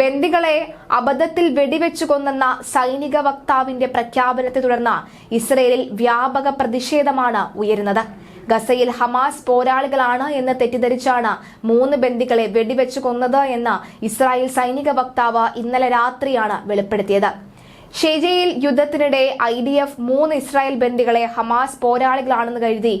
ബന്ദികളെ അബദ്ധത്തിൽ വെടിവെച്ചു കൊന്നെന്ന സൈനിക വക്താവിന്റെ പ്രഖ്യാപനത്തെ തുടർന്ന് ഇസ്രയേലിൽ വ്യാപക പ്രതിഷേധമാണ് ഉയരുന്നത്. ഗസയിൽ ഹമാസ് പോരാളികളാണ് എന്ന് തെറ്റിദ്ധരിച്ചാണ് മൂന്ന് ബന്ദികളെ വെടിവെച്ചു കൊന്നത് എന്ന് ഇസ്രായേൽ സൈനിക വക്താവ് ഇന്നലെ രാത്രിയാണ് വെളിപ്പെടുത്തിയത്. ഷെജയിൽ യുദ്ധത്തിനിടെ ഐ ഡി എഫ് മൂന്ന് ഇസ്രായേൽ ബന്ദികളെ ഹമാസ് പോരാളികളാണെന്ന് കരുതി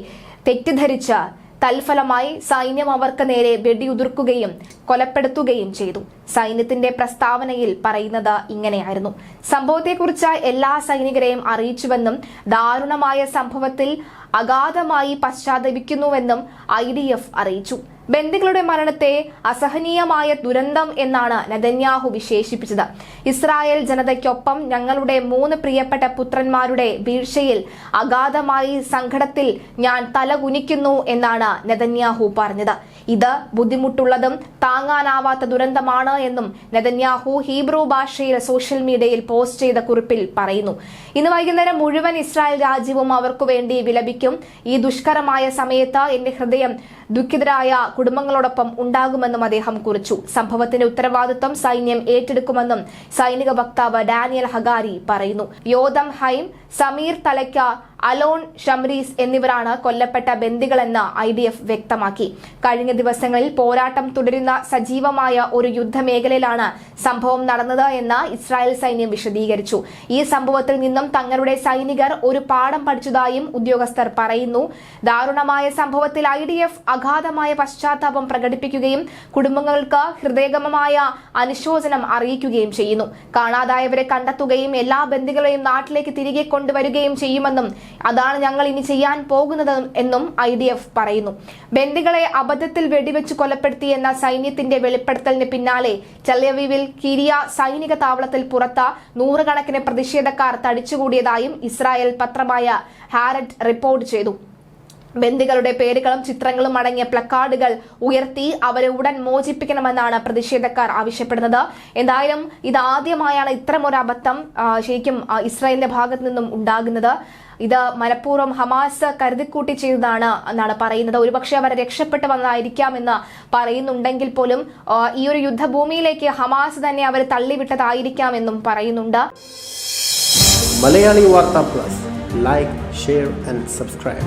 തെറ്റിദ്ധരിച്ച് തൽഫലമായി സൈന്യം അവർക്ക് നേരെ വെടിയുതിർക്കുകയും കൊലപ്പെടുത്തുകയും ചെയ്തു. സൈന്യത്തിന്റെ പ്രസ്താവനയിൽ പറയുന്നത് ഇങ്ങനെയായിരുന്നു. സംഭവത്തെക്കുറിച്ച് എല്ലാ സൈനികരെയും അറിയിച്ചുവെന്നും ദാരുണമായ സംഭവത്തിൽ അഗാധമായി പശ്ചാത്തപിക്കുന്നുവെന്നും ഐ അറിയിച്ചു. ബന്ദികളുടെ മരണത്തെ അസഹനീയമായ ദുരന്തം എന്നാണ് നദന്യാഹു വിശേഷിപ്പിച്ചത്. ഇസ്രായേൽ ജനതയ്ക്കൊപ്പം ഞങ്ങളുടെ മൂന്ന് പ്രിയപ്പെട്ട പുത്രന്മാരുടെ വീഴ്ചയിൽ അഗാധമായി സങ്കടത്തിൽ ഞാൻ തലകുനിക്കുന്നു എന്നാണ് നദന്യാഹു പറഞ്ഞത്. ഇത് ബുദ്ധിമുട്ടുള്ളതും താങ്ങാനാവാത്ത ദുരന്തമാണ് എന്നും നദന്യാഹു ഹീബ്രു ഭാഷയിൽ സോഷ്യൽ മീഡിയയിൽ പോസ്റ്റ് ചെയ്ത കുറിപ്പിൽ പറയുന്നു. ഇന്ന് വൈകുന്നേരം മുഴുവൻ ഇസ്രായേൽ രാജ്യവും അവർക്കു വേണ്ടി വിലപിക്കും. ഈ ദുഷ്കരമായ സമയത്ത് എന്റെ ഹൃദയം ദുഃഖിതരായ കുടുംബങ്ങളോടൊപ്പം ഉണ്ടാകുമെന്നും അദ്ദേഹം കുറിച്ചു. സംഭവത്തിന്റെ ഉത്തരവാദിത്വം സൈന്യം ഏറ്റെടുക്കുമെന്നും സൈനിക വക്താവ് ഡാനിയൽ ഹഗാരി പറയുന്നു. Yotam Haim Samer Talalka Alon Shamriz എന്നിവരാണ് കൊല്ലപ്പെട്ട ബന്ദികളെന്ന് ഐ ഡി എഫ് വ്യക്തമാക്കി. കഴിഞ്ഞ ദിവസങ്ങളിൽ പോരാട്ടം തുടരുന്ന സജീവമായ ഒരു യുദ്ധമേഖലയിലാണ് സംഭവം നടന്നത് എന്ന് ഇസ്രായേൽ സൈന്യം വിശദീകരിച്ചു. ഈ സംഭവത്തിൽ നിന്നും തങ്ങളുടെ സൈനികർ ഒരു പാഠം പഠിച്ചതായും ഉദ്യോഗസ്ഥർ പറയുന്നു. ദാരുണമായ സംഭവത്തിൽ ഐ ഡി എഫ് അഗാധമായ പശ്ചാത്താപം പ്രകടിപ്പിക്കുകയും കുടുംബങ്ങൾക്ക് ഹൃദയഗമമായ അനുശോചനം അറിയിക്കുകയും ചെയ്യുന്നു. കാണാതായവരെ കണ്ടെത്തുകയും എല്ലാ ബന്ദികളെയും നാട്ടിലേക്ക് തിരികെ കൊണ്ടുവരികയും ചെയ്യുമെന്നും അതാണ് ഞങ്ങൾ ഇനി ചെയ്യാൻ പോകുന്നത് എന്നും ഐ ഡി എഫ് പറയുന്നു. ബന്ദികളെ അബദ്ധത്തിൽ വെടിവെച്ച് കൊലപ്പെടുത്തി എന്ന സൈന്യത്തിന്റെ വെളിപ്പെടുത്തലിന് പിന്നാലെ ചെലവീവിൽ കിരിയ സൈനിക താവളത്തിൽ പുറത്ത് നൂറുകണക്കിന് പ്രതിഷേധക്കാർ തടിച്ചുകൂടിയതായും ഇസ്രായേൽ പത്രമായ ഹാരറ്റ് റിപ്പോർട്ട് ചെയ്തു. ബന്ദികളുടെ പേരുകളും ചിത്രങ്ങളും അടങ്ങിയ പ്ലക്കാർഡുകൾ ഉയർത്തി അവരെ ഉടൻ മോചിപ്പിക്കണമെന്നാണ് പ്രതിഷേധക്കാർ ആവശ്യപ്പെടുന്നത്. എന്തായാലും ഇതാദ്യമായാണ് ഇത്തരമൊരു അബദ്ധം ശരിക്കും ഇസ്രായേലിന്റെ ഭാഗത്തു നിന്നും ഉണ്ടാകുന്നത്. ഇത് മനഃപൂർവം ഹമാസ് കരുതിക്കൂട്ടി ചെയ്തതാണ് എന്നാണ് പറയുന്നത്. ഒരുപക്ഷെ അവർ രക്ഷപ്പെട്ടു വന്നതായിരിക്കാം എന്ന് പറയുന്നുണ്ടെങ്കിൽ പോലും ഈ ഒരു യുദ്ധഭൂമിയിലേക്ക് ഹമാസ് തന്നെ അവർ തള്ളിവിട്ടതായിരിക്കാം എന്നും പറയുന്നുണ്ട്. Malayali Vartha plus. Like share and subscribe